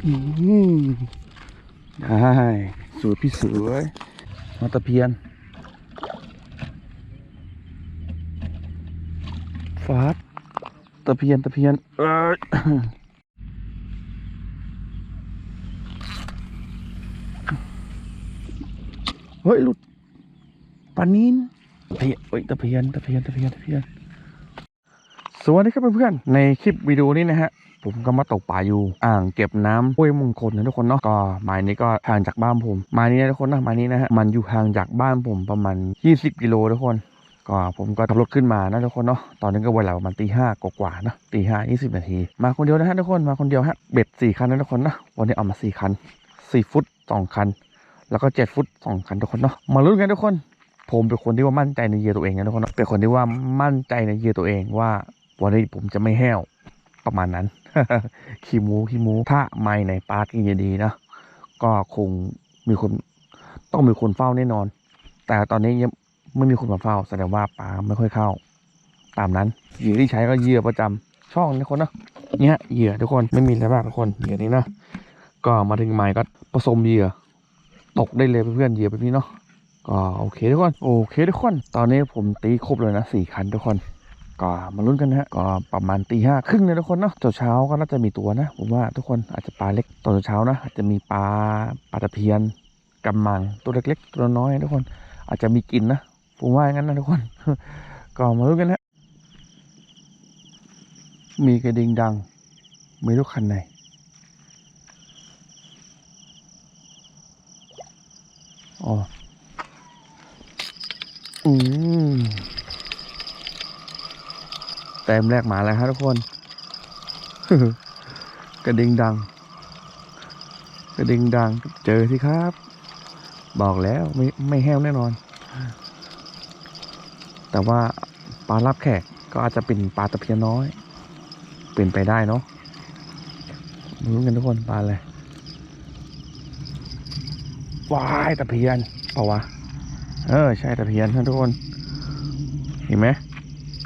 ได้สวยพี่สวยมาตะเพียนฟาดตะเพียนตะเพียนเอ้ยเฮ้ยหลุดปานินเพียเฮ้ยตะเพียนตะเพียนตะเพียนตะเพียนสวัสดีครับเพื่อนๆในคลิปวิดีโอนี้นะฮะ ผมก็มาตกปลาอยู่อ่างเก็บน้ำห้วยมงคลนะทุกคนเนาะก็หมายนี้ก็ห่างจากบ้านผมหมายนี้นะทุกคนนะหมายนี้นะฮะมันอยู่ห่างจากบ้านผมประมาณ 20 กิโลทุกคนก็ผมก็ขับรถขึ้นมานะทุกคนเนาะ ตอนนี้ก็เวลาประมาณตีห้ากว่าๆนะตีห้ายี่สิบนาที มาคนเดียวนะฮะทุกคน มาคนเดียวฮะ เบ็ดสี่คันนะทุกคนนะ วันนี้เอามาสี่คันสี่ฟุตสองคัน แล้วก็เจ็ดฟุตสองคันทุกคนเนาะ มาลุ้นกันทุกคน ผมเป็นคนที่ว่ามั่นใจในเยื่อตัวเองนะทุกคนเนาะ เป็นคนที่ว่ามั่นใจในเยื่อตัวเองว่า วันนี้ผมจะไม่แห้วประมาณนั้น ขี้หมูขี้หมูถ้าไม่ในปลากินดีนะก็คงมีคนต้องมีคนเฝ้าแน่นอน แต่ตอนนี้ยังไม่มีคนมาเฝ้าแสดงว่าปลาไม่ค่อยเข้า ตามนั้นเหยื่อที่ใช้ก็เหยื่อประจำช่องนะคนนะเนี่ยเหยื่อทุกคนไม่มีอะไรมากทุกคนเหยื่อนี้นะก็มาถึงไม้ก็ผสมเหยื่อตกได้เลยเพื่อนๆเหยื่อแบบนี้เนาะก็โอเคทุกคนโอเคทุกคน ตอนนี้ผมตีครบเลยนะสี่คันทุกคน ก็มาลุ้นกันนะฮะก็ประมาณตีห้าครึ่งเลยทุกคนเนาะตอนเช้าก็น่าจะมีตัวนะผมว่าทุกคนอาจจะปลาเล็กตอนเช้านะอาจจะมีปลาปลาตะเพียนกำมังตัวเล็กๆ ตัวน้อยทุกคนอาจจะมีกินนะผมว่าอย่างนั้นนะทุกคน ก็มาลุ้นกันนะมีกระดิ่งดังไม่รู้คันไหนอ๋ออืม ต้มแรกมาแล้วครับทุกคน กระดิ่งดัง กระดิ่งดังเจอสิครับ บอกแล้วไม่ไม่แห้วแน่นอน แต่ว่าปลารับแขกก็อาจจะเป็นปลาตะเพียนน้อย เป็นไปได้เนาะมาลุ้กันทุกคนปลาอะไรว้ายตะเพียนเปล่าวะ เออ ใช่ตะเพียนครับทุกคน เห็นไหม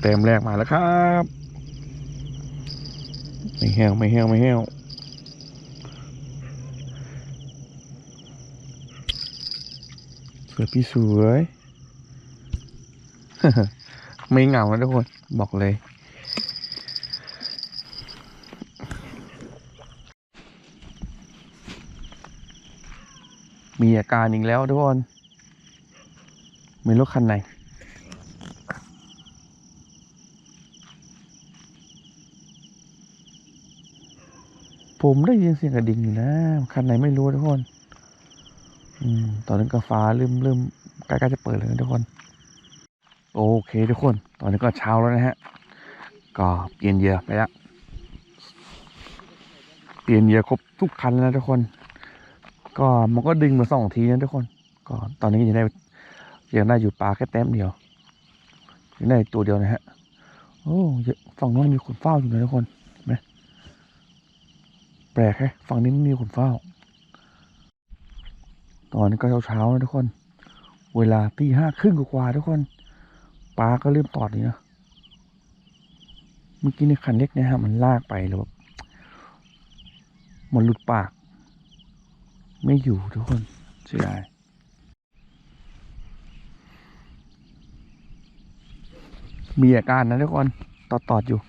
เต็มแรกมาแล้วครับไม่แห้วไม่แห้วไม่แห้วสวยพี่สวยไม่เหงานะทุกคนบอกเลย มีอาการอีกแล้วทุกคนไม่รู้คันไหน ผมได้ยินเสียงกระดิ่งอยู่นะคันไหนไม่รู้ทุกคน อืม ตอนนั้นก็ฟ้าเริ่มเริ่มใกล้ๆจะเปิดเลยนะทุกคน โอเคทุกคน ตอนนี้ก็เช้าแล้วนะฮะ ก็เปลี่ยนเยื่อไปละเปลี่ยนเยื่อครบทุกคันแล้วนะทุกคน ก็มันก็ดึงมาสองทีนะทุกคน ก็ตอนนี้ยังได้ยังได้อยู่ปลาแค่แต้มเดียวยังได้ตัวเดียวนะฮะ โอ้ยฝั่งโน้นมีคนเฝ้าอยู่นะทุกคน แปลกแฮะฝั่งนี้ไม่มีคนเฝ้า ตอนนี้ก็เช้าๆนะทุกคน เวลาตีห้าครึ่งกว่าทุกคนปลาก็เริ่มตอดนี่นะเมื่อกี้ในคันเล็กเนี่ยฮะมันลากไปแล้วแบบมันหลุดปาก ไม่อยู่ทุกคนเสียดายมีอาการนะทุกคนตอดตอดอยู่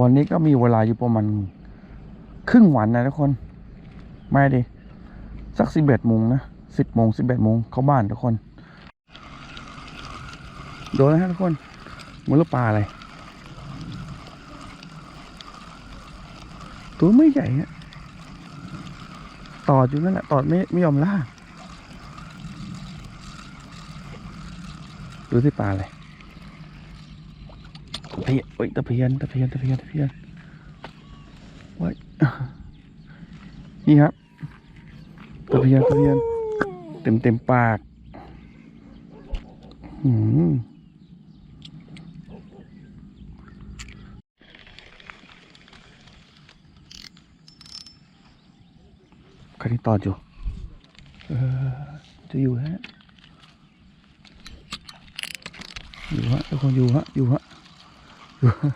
วันนี้ก็มีเวลาอยู่ประมาณ ครึ่งวันนะทุกคน ไม่ดิ สักสิบเอ็ดโมงนะสิบโมงสิบเอ็ดโมงเข้าบ้านทุกคน โดนนะฮะทุกคนมันลูกปลาอะไร ตัวไม่ใหญ่ฮะตอดอยู่นั่นแหละตอดไม่ไม่ยอมล่าดูที่ปลาอะไรตะเพียนเอ้ยตะเพียนตะเพียนตะเพียนตะเพียนว้าย นี่ครับตะเพียนตะเพียนเต็มเต็มปากอืมคันนี้ตอดอยู่เออจะอยู่ฮะ อยู่ฮะทุกคนอยู่ฮะ อยู่ฮะอยู่ฮะ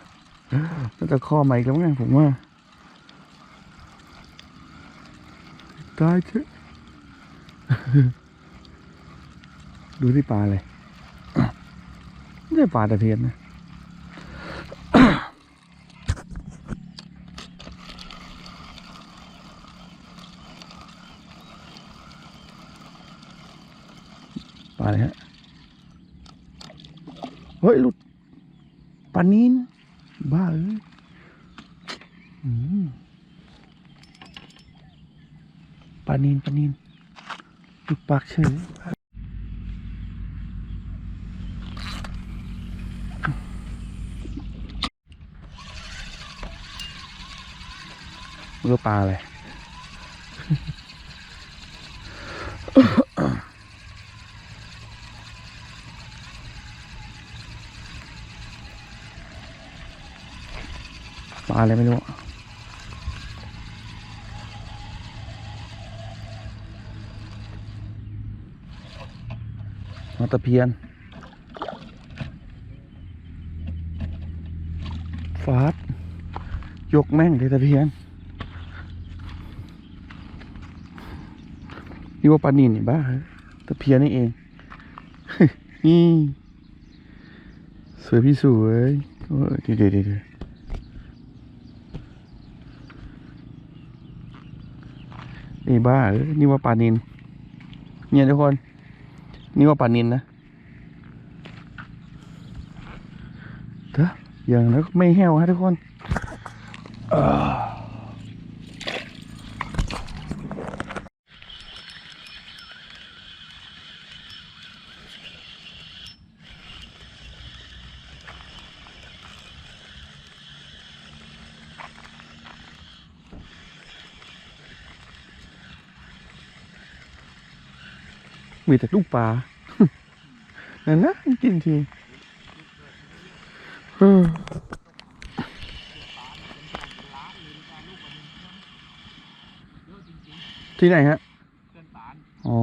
น่าจะข้อใหม่แล้วไงผมว่า ตายเถอะดูที่ปลาเลยไม่ใช่ปลาตะเพียนนะปลาอะไรฮะ เฮ้ยหลุดปลานินบ้าเอ้ยอืมปลา นินปลานินหลุดปากเฉยเมื่อปลาอะไรปลาอะไรไม่รู้อะมา ตะเพียนฟาดยกแม่งเลยตะเพียน นี่ว่าปลานินนี่บ้าตะเพียนนี่เองนี่สวยพี่สวยโอ้ยเดี๋ยวเดี๋ยวเดี๋ยวนี่บ้าเออนี่ว่าปลานินเนี่ยทุกคน นี่ว่าปลานินนะเถอะอย่างนั้นไม่แห้วฮะทุกคน เอ่อ มีแต่ลูกปลานั่นนะจริงจริงๆเออที่ไหนฮะเกินปานอ๋อ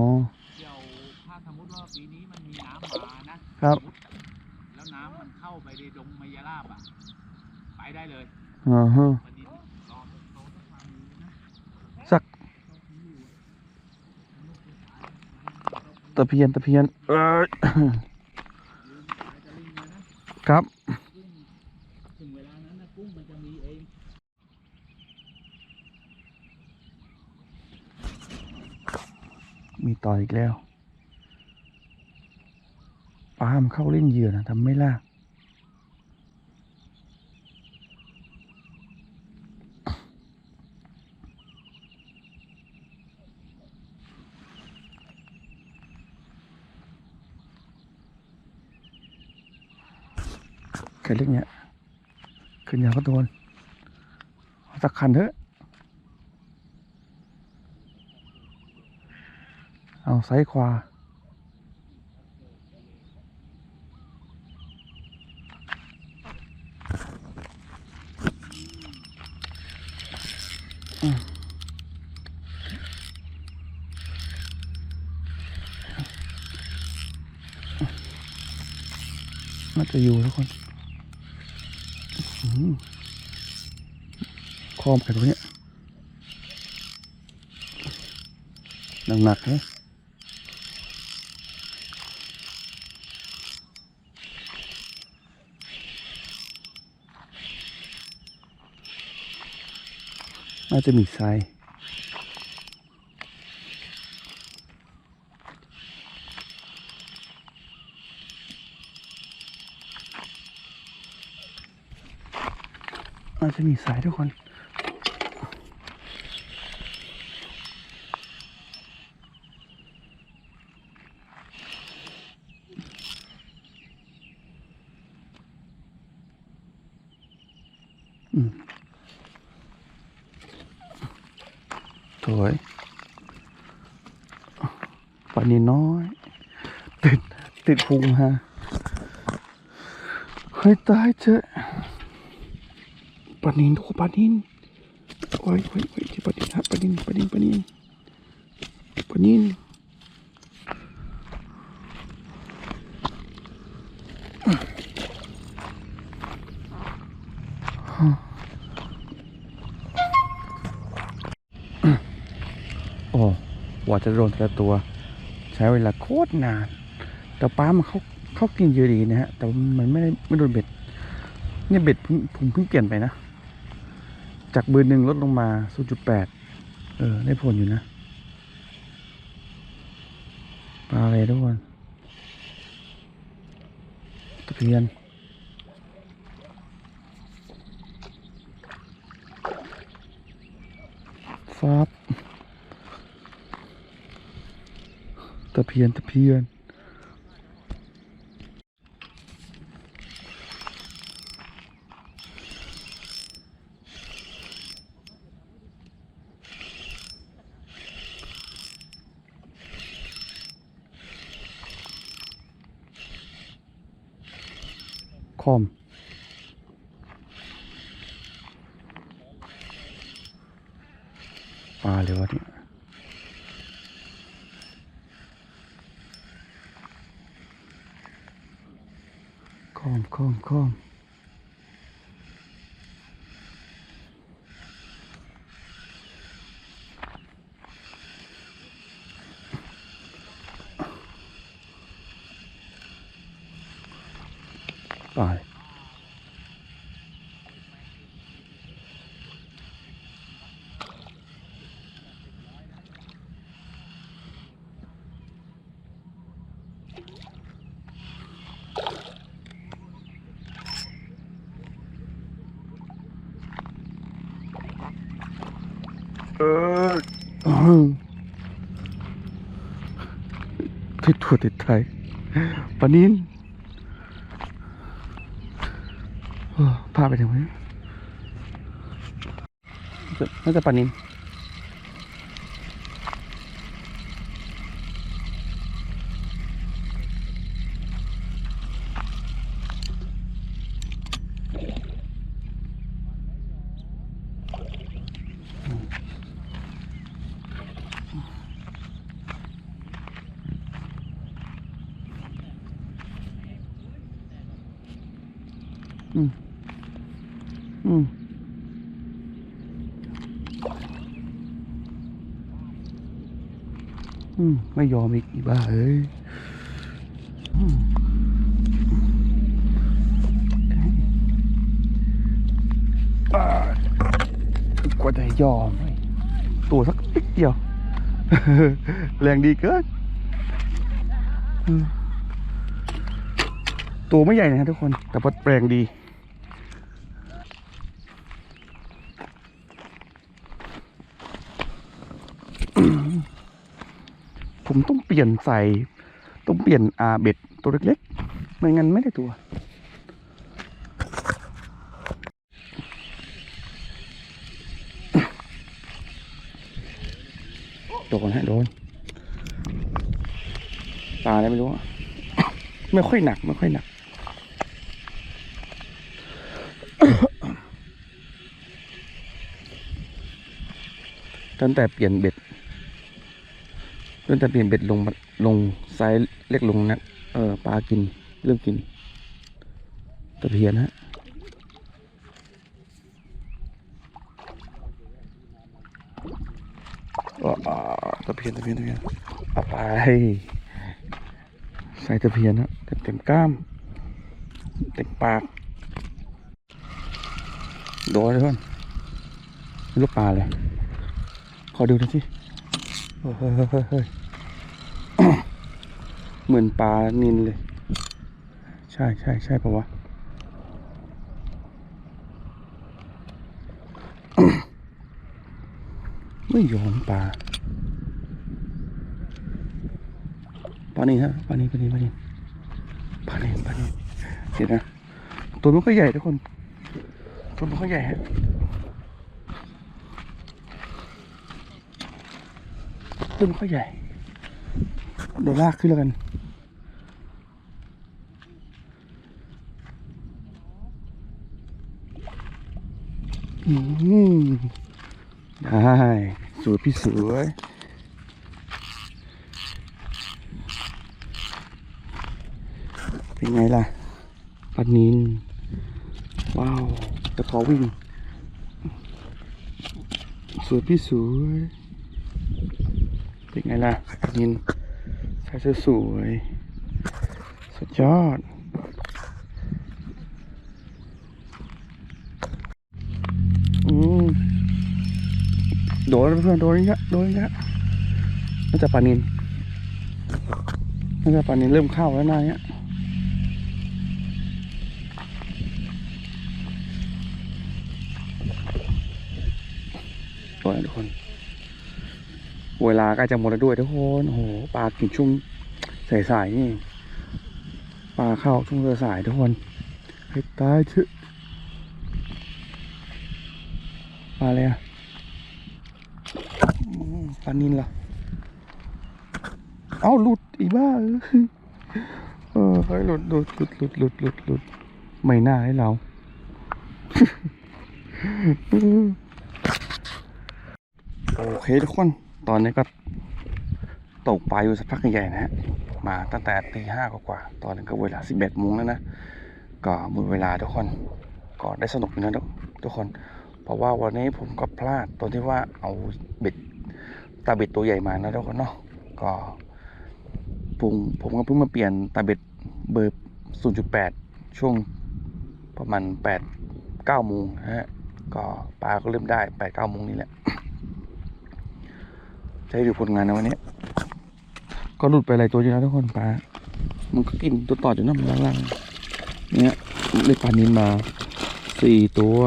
เดี๋ยวถ้าสมมติว่าปีนี้มันมีน้ำมานะครับ แล้วน้ำมันเข้าไปในดงมายาลาบอะ ไปได้เลยอ่าฮะวันนี้รอโตสักวันนึงนะ สัก ตะเพียนตะเพียนเออจะลิงเลยนะครับกุ้งถึงเวลานั้นนะกุ้งมันจะมีเองมีต่ออีกแล้วปลามนเข้าเล่นเหยื่อนะทำไม่ลาก ใครเล่นเนี้ย ขึ้นยาวก็โดนสักคันเถอะ เอาไซ้ายขวาน่าจะอยู่ทุกคน คอมใครตัวเนี้ยหนักๆเลยน่าจะมีทราย จะมีทรายทุกคนอืมสวยปลานินน้อย ติด ติดพุงฮะเฮ้ยตายเจอะป ลานินทุกปลานินโอ้ยโอ้ยโอ้ยที่ปลานินฮะปลานินปลานินปลานินปลานินโอ้ว่าจะโดนแต่ละตัว ใช้เวลาโคตรนาน แต่ปลามันเขาเขากินเยอะดีนะฮะ แต่มันไม่ได้ไม่โดนเบ็ด เนี่ยเบ็ดผมผมเพิ่งเปลี่ยนไปนะ จากเบอร์หนึ่งลดลงมา 0.8 เออ ได้ผลอยู่นะ ปลาอะไรทุกคนตะเพียนฟับตะเพียน ตะเพียน คอม ปลาเลยวะเนี่ย คอมคอมคอมปลาเออ ติดถั่วติดไทยปานินพาไปทางไหนน่าจะปานินอืม อืมอืมไม่ยอมอีกอีบ้าเอ้ยอืมอ่ากว่าจะยอมเว้ยตัวสักปิ๊กเดียว แรงดีเกินอืมตัวไม่ใหญ่นะฮะทุกคน แต่ว่าแรงดี ผมต้องเป ลี่ยนใส่ ต้องเปลี่ยนอาเบ็ดตัวเล็กๆ ไม่งั้นไม่ได้ตัวโดนฮะโดนปลาอะไรไม่รู้ ไม่ค่อยหนัก ไม่ค่อยหนัก ตั้งแต่เปลี่ยนเบ็ด ตั้งแต่เปลี่ยนเบ็ดลงมาลงไซส์เล็กลงนะเออปลากินเริ่มกินตะเพียนฮะตะเพียนตะเพียนตะเพียนเอาไปใส่ตะเพียนฮะเต็มเต็มกล้ามเต็มปากโดนเลยเพื่อนลูกปลาเลย ขอดูหน่อยสิเฮ้ย เหมือนปลานินเลย ใช่ใช่ใช่ปะวะไม่ยอมปลาปลานี่ฮะปลานี่ปลานี่ปลานี่ปลานี่ปลานี่เดี๋ยวนะตัวมันก็ใหญ่ทุกคนตัวมันก็ใหญ่ฮะตัวมันก็ใหญ่ เดี๋ยวลากขึ้นแล้วกัน อืมได้สวยพี่สวยเป็นไงล่ะปลานิน ว้าวตะขอวิ่ง สวยพี่สวยเป็นไงล่ะปัดนิน ใส่สวยๆสุดยอดอืโดนเพื่อนโดนอีกแล้วโดนอีกแล้วน่าจะปลานินน่าจะปลานินเริ่มเข้าแล้วนะเนี่ยโดนแล้วทุกคน เวลาใกล้จะหมดแล้วด้วยทุกคนโอ้โหปลากินช่วงสายๆนี่ปลาเข้าช่วงสายๆทุกคนให้ตายเถอะปลาอะไรอะปลานินเหรอเอ้าหลุดอีบ้าเอ้ยเออเฮ้หลุดหลุดหลุดหลุดหลุดหลุดหลุดไม่น่าให้เราโอเคทุกคน ตอนนี้ก็ตกปลาอยู่สักพักใหญ่ๆนะฮะ มาตั้งแต่ตีห้ากว่าๆตอนนี้ก็เวลาสิบเอ็ดโมงแล้วนะ ก็หมดเวลาทุกคน ก็ได้สนุกอยู่นะทุกคน เพราะว่าวันนี้ผมก็พลาดตรงที่ว่าเอาเบ็ดตาเบ็ดตัวใหญ่มานะทุกคนเนาะ ก็ผมผมก็เพิ่งมาเปลี่ยนตาเบ็ดเบอร์ 0.8 ช่วงประมาณ 8 9โมงนะฮะ ก็ปลาก็เริ่มได้ 8 9โมงนี่แหละ ใช้ดูผลงานนะวันนี้ ก็หลุดไปหลายตัวอยู่นะทุกคนปลา มันก็กินตัวต่ออยู่นะมันล่างๆเนี่ยได้ปลานินมาสี่ตัว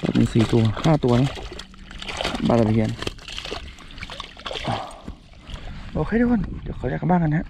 ปลานินสี่ตัวห้าตัวนะปลาตะเพียนโอเคทุกคน เดี๋ยวขอแยกกันบ้างกันนะ